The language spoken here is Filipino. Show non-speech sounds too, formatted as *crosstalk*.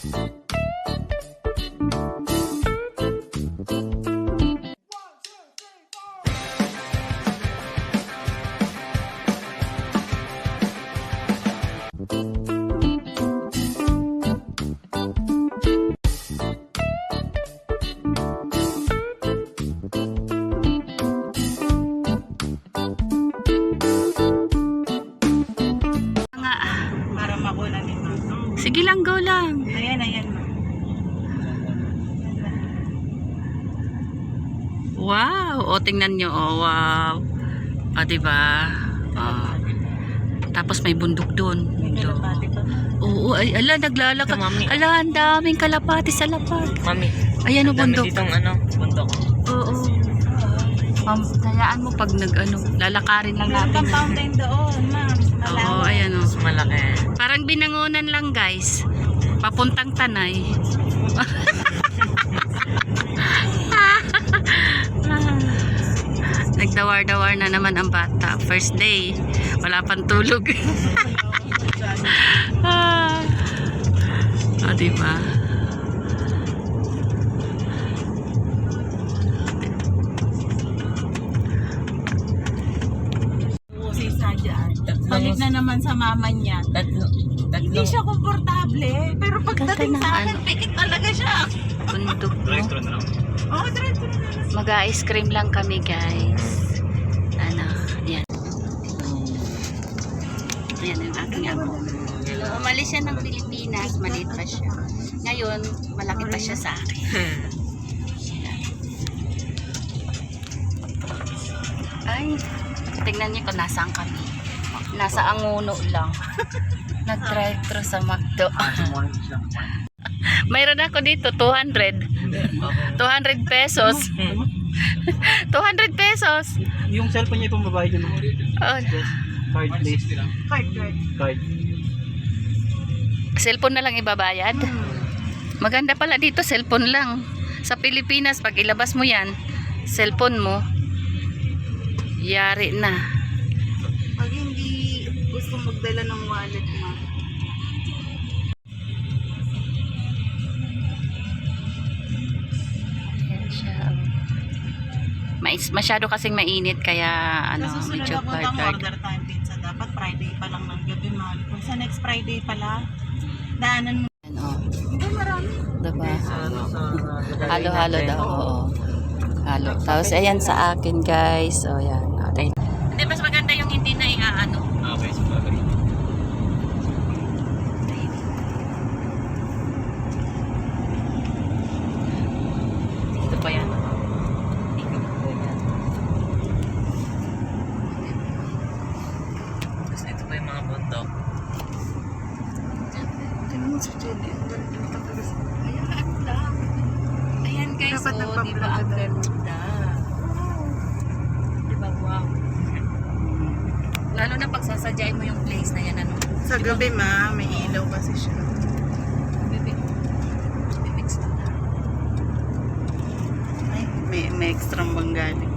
Sige lang, go lang. Wow! O, tingnan nyo. Oh, wow. O, diba? Oh. Tapos may bundok doon. Ma'am. Oo, ay, ala, naglalakad. Ito. Ala, ang daming kalapati sa lapad. Mami, Ayan o, dami bundok. ditong ano, bundok. Oo. Ma'am, kayaan mo pag nag, ano, lalakarin lang natin. pang fountain doon ma'am. Oo, ayan o. Mas malaki. Parang binangunan lang, guys. Papuntang Tanay. *laughs* Nagdawar-dawar na naman ang bata. First day. Wala pang tulog. *laughs* ah. O, diba? Oo, si Sadya. Tatlong, Balik na naman sa mama niya. tatlo, Hindi siya komportable. Pero pagdating sa akin, ano. pikit talaga siya. Mag-ice cream lang kami, guys. Ano, yan. Ayan yung aking ako. Umalis siya ng Pilipinas, maliit pa siya. Ngayon, malaki pa siya sa akin. *laughs* Ay, tingnan niyo kung nasaan kami. Nasa Anguno lang. *laughs* Nag-drive thru sa McDo. Mayroon ako dito, 200. 200 pesos. *laughs* 200 pesos. Yung cellphone niya itong babae dyan. Oh, Card please. Card, card. Card. cellphone na lang ibabayad. Maganda pala dito, cellphone lang. Sa Pilipinas, pag ilabas mo yan, cellphone mo, yari na. Pag hindi gusto magdala ng wallet mo. Mais, masyado kasing mainit, kaya ano, Sa susunod medyo na hard order time pizza, dapat Friday pa lang ng gabi, mahal. Kung sa next Friday pala, daanan mo. Ano, Hindi, marami. diba? Halo-halo daw, oo. Halo. Tapos, ayan sa akin, guys. O, yan. O, tayo. Hindi, mas maganda yung hindi na iaano. Okay, so bagay. Dito pa yan. Tapos ito pa yung mga bundok. Tingnan mo si Jenny. Ayan lang. Ayan guys, Dapat oh, di ba ang ganda? Di ba, wow. Lalo na pagsasadyain mo yung place na yan, ano? Sa gabi, ma, may ilaw kasi siya. Bibi. Bibix na. Ay, may, may extra banggali.